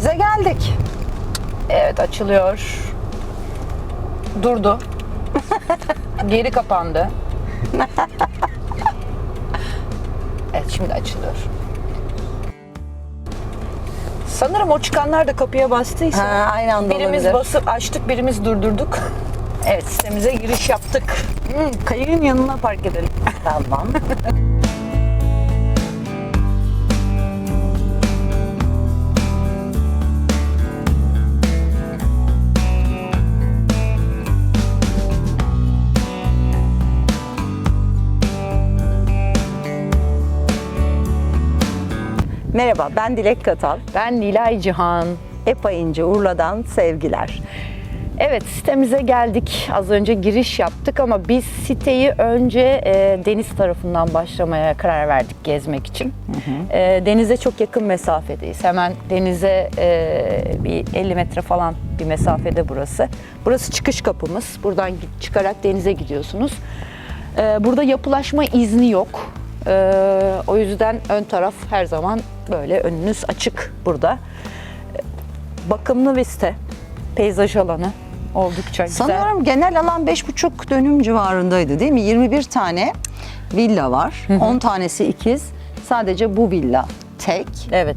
Sitemize geldik. Evet açılıyor. Durdu. Geri kapandı. evet şimdi açılıyor. Sanırım o çıkanlar da kapıya bastıysa. Ha, aynı anda birimiz olabilir. basıp açtık, birimiz durdurduk. Evet sitemize giriş yaptık. Hmm, kayığın yanına park edelim. Tamam. Merhaba, ben Dilek Katal. Ben Nilay Cihan. EPA İnce Urla'dan sevgiler. Evet sitemize geldik. Az önce giriş yaptık ama biz siteyi önce e, deniz tarafından başlamaya karar verdik gezmek için. E, denize çok yakın mesafedeyiz. Hemen denize e, bir 50 metre falan bir mesafede burası. Burası çıkış kapımız. Buradan çıkarak denize gidiyorsunuz. E, burada yapılaşma izni yok. E, o yüzden ön taraf her zaman böyle önünüz açık burada. Bakımlı bir site. Peyzaj alanı oldukça güzel. Sanıyorum genel alan 5,5 dönüm civarındaydı değil mi? 21 tane villa var. 10 tanesi ikiz. Sadece bu villa tek. Evet.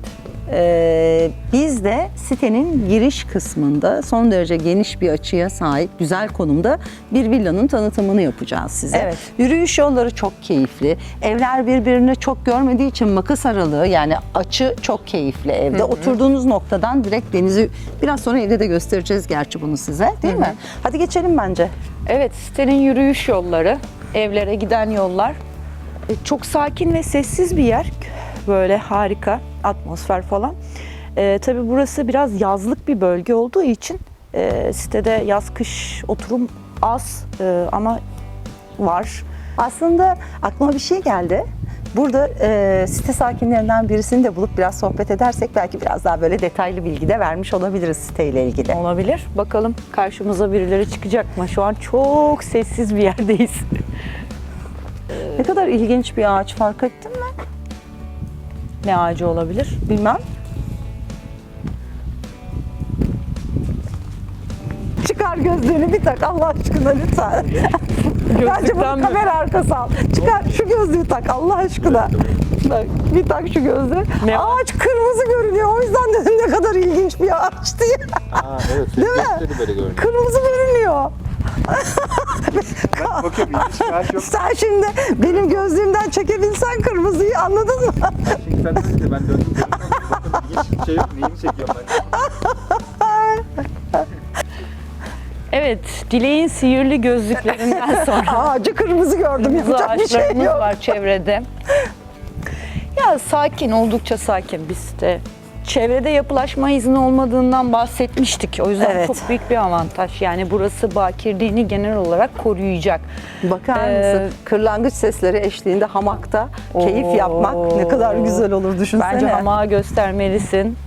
Ee, biz de sitenin giriş kısmında son derece geniş bir açıya sahip, güzel konumda bir villanın tanıtımını yapacağız size. Evet. Yürüyüş yolları çok keyifli. Evler birbirini çok görmediği için makas aralığı yani açı çok keyifli evde. Oturduğunuz noktadan direkt denizi biraz sonra evde de göstereceğiz gerçi bunu size değil mi? Hadi geçelim bence. Evet, sitenin yürüyüş yolları, evlere giden yollar. E, Çok sakin ve sessiz bir yer. Böyle harika atmosfer falan. E, tabii burası biraz yazlık bir bölge olduğu için e, sitede yaz kış oturum az e, ama var. Aslında aklıma bir şey geldi. Burada e, site sakinlerinden birisini de bulup biraz sohbet edersek belki biraz daha böyle detaylı bilgi de vermiş olabiliriz siteyle ilgili. Olabilir. Bakalım karşımıza birileri çıkacak mı? Şu an çok sessiz bir yerdeyiz. Ne kadar ilginç bir ağaç fark ettin mi? Ne ağacı olabilir? Bilmem. Çıkar gözlüğünü bir tak Allah aşkına lütfen. Bence bunu mi? kamera arkası al. Çıkar şu gözlüğü tak Allah aşkına. Bak, bir tak şu gözlüğü. Ne var? Ağaç kırmızı görünüyor. O yüzden dedim ne kadar ilginç bir ağaç diye. Aa evet. Değil mi? Böyle görünüyor. Kırmızı görünüyor. Yok. Sen şimdi benim gözlüğümden çekebilsen kırmızıyı anladın mı? Şimdi sen dedin de ben döndüm. dedim ama Bakın bir şey yok. Neyini çekiyorum ben? Evet, Dileğin sihirli gözlüklerinden sonra Ağacı kırmızı gördüm. kırmızı Yapacak bir şey ağaçlarımız yok. var çevrede. Ya sakin, oldukça sakin biz de. Çevrede yapılaşma izni olmadığından bahsetmiştik. O yüzden Evet. çok büyük bir avantaj. Yani burası bakirliğini genel olarak koruyacak. Bakar Ee, mısın? Kırlangıç sesleri eşliğinde hamakta keyif Oo. yapmak ne kadar güzel olur düşünsene. Bence hamağı göstermelisin.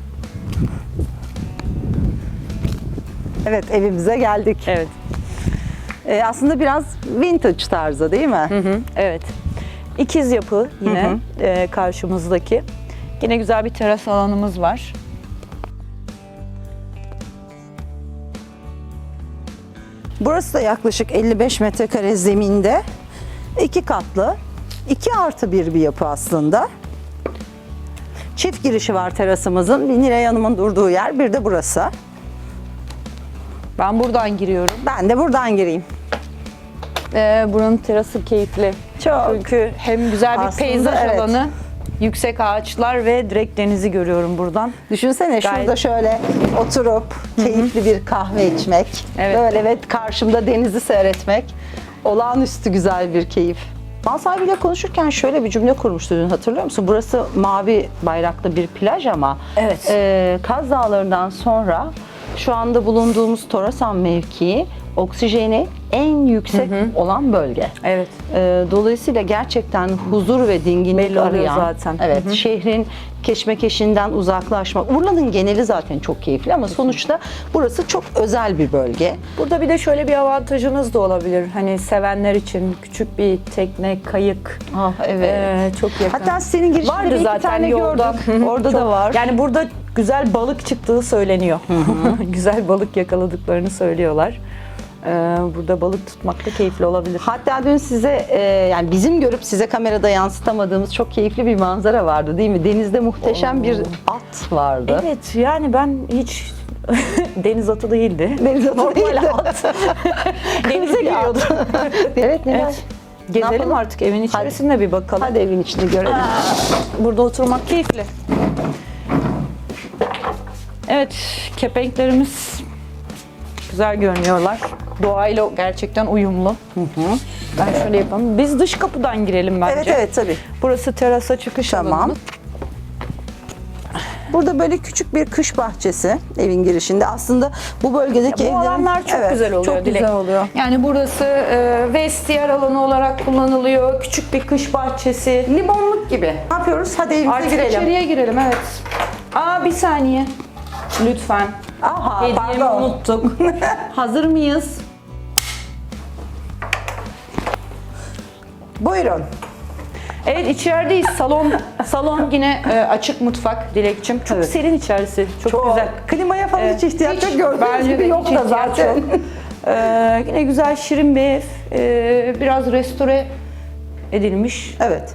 Evet evimize geldik. Evet. Ee, aslında biraz vintage tarzı değil mi? Hı hı, evet. İkiz yapı yine e, karşımızdaki. Yine güzel bir teras alanımız var. Burası da yaklaşık 55 metrekare zeminde. iki katlı. 2 artı bir bir yapı aslında. Çift girişi var terasımızın. Bir Nilay Hanım'ın durduğu yer. Bir de burası. Ben buradan giriyorum. Ben de buradan gireyim. Ee, buranın terası keyifli. Çok. Çünkü hem güzel bir Aslında peyzaj evet. alanı, yüksek ağaçlar ve direkt denizi görüyorum buradan. Düşünsene Gayet- şurada şöyle oturup keyifli bir kahve içmek. Evet. Böyle ve karşımda denizi seyretmek. Olağanüstü güzel bir keyif. Mal sahibiyle konuşurken şöyle bir cümle kurmuştu dün hatırlıyor musun? Burası mavi bayraklı bir plaj ama Evet. e, Kaz Dağları'ndan sonra şu anda bulunduğumuz Torasan mevkii oksijeni en yüksek olan bölge. Evet. Ee, Dolayısıyla gerçekten huzur ve dinginlik Belli arayan, zaten. evet şehrin keşmekeşinden uzaklaşmak. Urla'nın geneli zaten çok keyifli ama sonuçta burası çok özel bir bölge. Burada bir de şöyle bir avantajınız da olabilir. Hani sevenler için küçük bir tekne, kayık. Ah evet. ee, çok yakın. Hatta senin girişinde bir zaten tane yolda. gördük. Orada da Çok- var. Yani burada güzel balık çıktığı söyleniyor. güzel balık yakaladıklarını söylüyorlar. Ee, burada balık tutmak da keyifli olabilir. Hatta dün size e, yani bizim görüp size kamerada yansıtamadığımız çok keyifli bir manzara vardı değil mi? Denizde muhteşem bir at vardı. Evet yani ben hiç deniz atı değildi. Deniz atı Normal değildi. at. Denize giriyordu. evet Nilay. Evet. Gezelim yapalım? artık evin içerisinde bir bakalım. Hadi evin içini görelim. Burada oturmak keyifli. Evet, kepenklerimiz güzel görünüyorlar. Doğayla gerçekten uyumlu. Ben şöyle yapalım. Biz dış kapıdan girelim bence. Evet evet tabii. Burası terasa çıkış Tamam. Burada böyle küçük bir kış bahçesi evin girişinde. Aslında bu bölgedeki Bu evlerin alanlar çok Evet, güzel oluyor. Çok Dilek. güzel oluyor. Yani burası e, vestiyer alanı olarak kullanılıyor. Küçük bir kış bahçesi. Limonluk gibi. Ne yapıyoruz? Hadi evimize Artık girelim. içeriye girelim evet. Aa bir saniye. Lütfen. Aha, Hediyemi pardon. unuttuk. Hazır mıyız? Buyurun. Evet içerideyiz. Salon salon yine e, açık mutfak Dilekçim. Çok Evet. serin içerisi. Çok, Çok güzel. Klimaya falan hiç ihtiyaç yok Hiç, gördüğünüz bence gibi de yok hiç da ihtiyaç zaten. yok. Ee, yine güzel şirin bir ev. Ee, biraz restore edilmiş. Evet.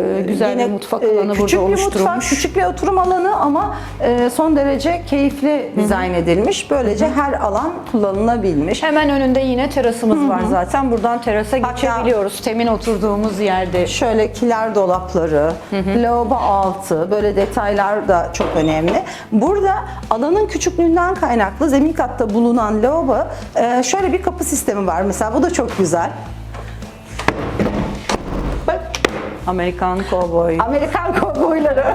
Ee, güzel Yine, bir mutfak e, alanı küçük burada bir mutfak, oluşturulmuş. küçük bir oturum alanı ama e, son derece keyifli dizayn edilmiş. Böylece her alan kullanılabilmiş. Hemen önünde yine terasımız var zaten. Buradan terasa Hatta- geçebiliyoruz. Temin oturduğumuz yerde. Şöyle kiler dolapları, lavabo altı böyle detaylar da çok önemli. Burada alanın küçüklüğünden kaynaklı zemin katta bulunan lavabo e, şöyle bir kapı sistemi var mesela bu da çok güzel. Amerikan kovboy. Amerikan kovboyları.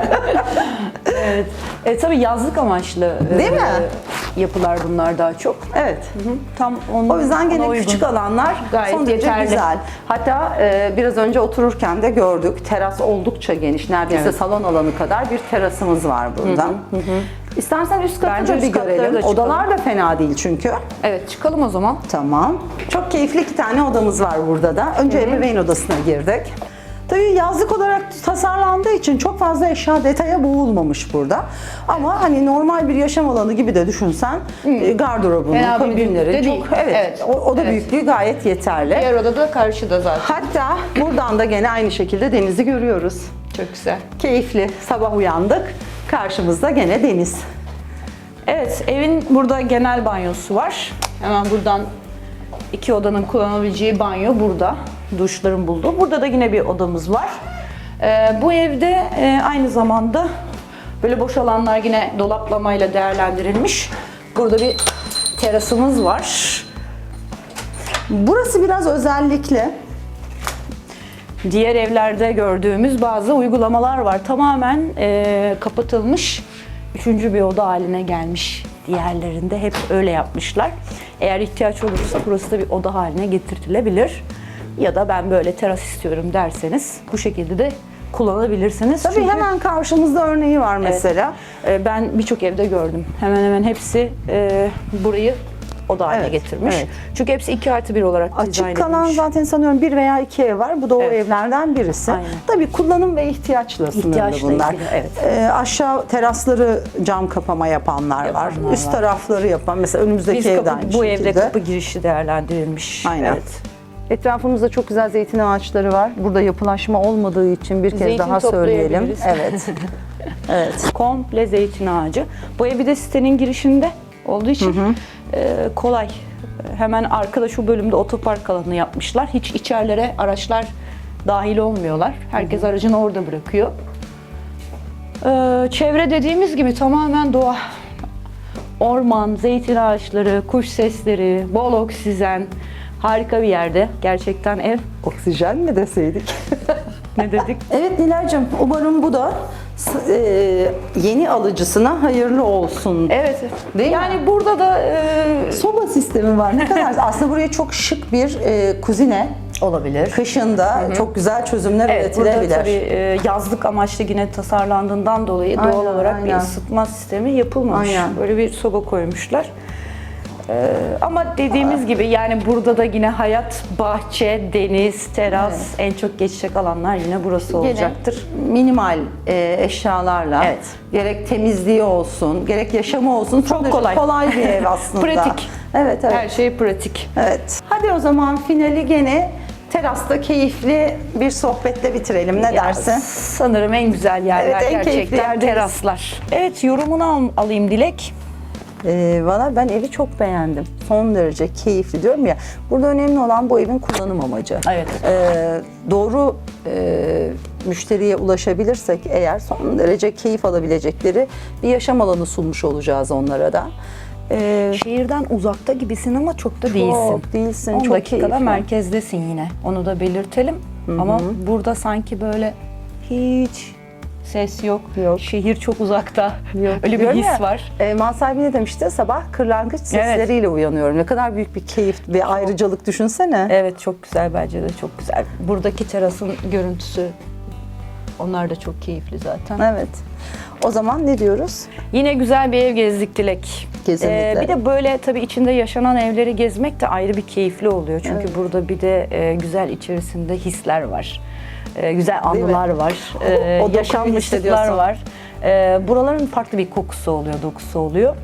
evet. E, tabii yazlık amaçlı e, Değil mi? yapılar bunlar daha çok. evet. Hı, Tam onun, O yüzden gene uygun. küçük alanlar Gayet son derece yeterli. güzel. Hatta e, biraz önce otururken de gördük. Teras oldukça geniş. Neredeyse Evet. salon alanı kadar bir terasımız var burada. İstersen üst katı Bence da bir görelim. da çıkalım. Odalar da fena değil çünkü. Evet çıkalım o zaman. Tamam. Çok keyifli iki tane odamız var burada da. Önce ebeveyn odasına girdik. Tabii yazlık olarak tasarlandığı için çok fazla eşya detaya boğulmamış burada. Ama hani normal bir yaşam alanı gibi de düşünsen e, gardırobunu, Fena büyüklükte çok değil. evet, Evet. O, oda Evet. büyüklüğü gayet yeterli. Diğer odada da karşıda zaten. Hatta buradan da gene aynı şekilde denizi görüyoruz. Çok güzel. Keyifli. Sabah uyandık. Karşımızda gene deniz. Evet, evin burada genel banyosu var. Hemen buradan iki odanın kullanabileceği banyo burada. Duşların bulduğu. Burada da yine bir odamız var. Ee, bu evde e, aynı zamanda böyle boş alanlar yine dolaplamayla değerlendirilmiş. Burada bir terasımız var. Burası biraz özellikle Diğer evlerde gördüğümüz bazı uygulamalar var. Tamamen e, kapatılmış, üçüncü bir oda haline gelmiş. Diğerlerinde hep öyle yapmışlar. Eğer ihtiyaç olursa burası da bir oda haline getirtilebilir. Ya da ben böyle teras istiyorum derseniz bu şekilde de kullanabilirsiniz. tabii Çünkü, hemen karşımızda örneği var mesela. e, ben birçok evde gördüm. Hemen hemen hepsi e, burayı oda haline Evet, getirmiş. evet. Çünkü hepsi 2 artı 1 olarak dizayn Açık kalan edilmiş. zaten sanıyorum bir veya iki ev var. Bu da o Evet. evlerden birisi. Aynen. Tabii kullanım ve ihtiyaçla sınırlı İhtiyaçla bunlar. ilgili, evet. Ee, aşağı terasları cam kapama yapanlar, var. Yapanlar Üst var. tarafları yapan mesela önümüzdeki Biz evde kapı, bu evde kapı girişi değerlendirilmiş. Aynen. Evet. Etrafımızda çok güzel zeytin ağaçları var. Burada yapılaşma olmadığı için bir kez Zeytin daha söyleyelim. Evet. evet. Komple zeytin ağacı. Bu ev bir de sitenin girişinde olduğu için e, kolay. Hemen arkada şu bölümde otopark alanı yapmışlar. Hiç içerilere araçlar dahil olmuyorlar. Herkes aracını orada bırakıyor. E, çevre dediğimiz gibi tamamen doğa. Orman, zeytin ağaçları, kuş sesleri, bol oksijen. Harika bir yerde. Gerçekten ev. Oksijen mi deseydik? Ne dedik? Evet Nilay'cığım umarım bu da e, yeni alıcısına hayırlı olsun. Evet. Değil mi? yani burada da e, Soba sistemi var. Ne kadar aslında buraya çok şık bir e, kuzine olabilir. kışında çok güzel çözümler Evet, burada üretilebilir. tabii e, yazlık amaçlı yine tasarlandığından dolayı Aynen, doğal olarak bir aynen. ısıtma sistemi yapılmamış. Aynen. Böyle bir soba koymuşlar. Ee, ama dediğimiz gibi yani burada da yine hayat, bahçe, deniz, teras en çok geçecek alanlar yine burası olacaktır. minimal e, eşyalarla Evet. gerek temizliği olsun, gerek yaşamı olsun çok Çok kolay. kolay bir ev aslında. Pratik. Evet, evet. Her şey pratik. Evet. Hadi o zaman finali gene terasta keyifli bir sohbetle bitirelim. Ne Ya, dersin? Sanırım en güzel yerler Evet, en gerçekten teraslar. Evet yorumunu al- alayım Dilek. Ee, Valla ben evi çok beğendim. Son derece keyifli diyorum ya. Burada önemli olan bu evin kullanım amacı. Evet. Ee, doğru e, müşteriye ulaşabilirsek eğer son derece keyif alabilecekleri bir yaşam alanı sunmuş olacağız onlara da. Ee, Şehirden uzakta gibisin ama çok da değilsin. Çok değilsin, 10 çok dakikada keyifli. merkezdesin yine. Onu da belirtelim. Ama burada sanki böyle hiç ses yok. Yok. Şehir çok uzakta. Yok. Öyle bir Diyorum his ya, var. E, mal sahibi ne demişti? Sabah kırlangıç sesleriyle uyanıyorum. Ne kadar büyük bir keyif ve ayrıcalık düşünsene. Evet çok güzel bence de çok güzel. Buradaki terasın görüntüsü onlar da çok keyifli zaten. Evet. O zaman ne diyoruz? Yine güzel bir ev gezdik Dilek. Kesinlikle. Ee, bir de böyle tabii içinde yaşanan evleri gezmek de ayrı bir keyifli oluyor. Çünkü burada bir de e, güzel içerisinde hisler var. E, güzel anılar var. O- E, o dokuyu yaşanmışlıklar hissediyorsun. var. E, buraların farklı bir kokusu oluyor, dokusu oluyor.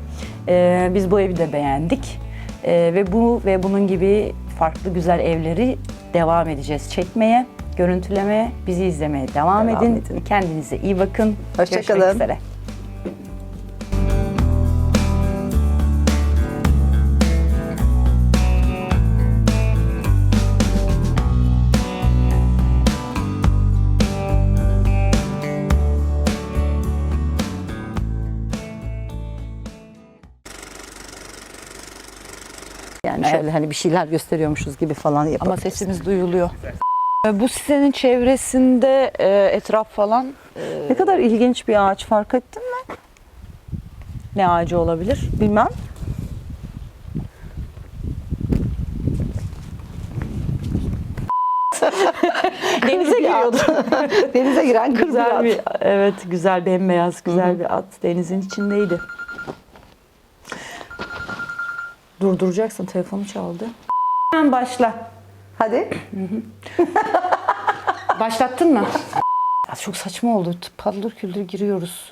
E, biz bu evi de beğendik. E, ve bu ve bunun gibi farklı güzel evleri devam edeceğiz çekmeye, görüntülemeye, bizi izlemeye devam, Devam edin. edin. Kendinize iyi bakın. Hoşça Görüşmek üzere. Yani şöyle hani bir şeyler gösteriyormuşuz gibi falan yapalım. Ama sesimiz duyuluyor. Ee, Bu sitenin çevresinde e, etraf falan e, Ne kadar ilginç bir ağaç fark ettin mi? ne ağacı olabilir? Bilmem. Denize giriyordu. Denize giren kır bir Güzel at. bir, evet güzel bembeyaz güzel bir at denizin içindeydi. Durduracaksın telefonu çaldı. Hemen başla. Hadi. Başlattın mı? Ya çok saçma oldu. Paldır küldür giriyoruz.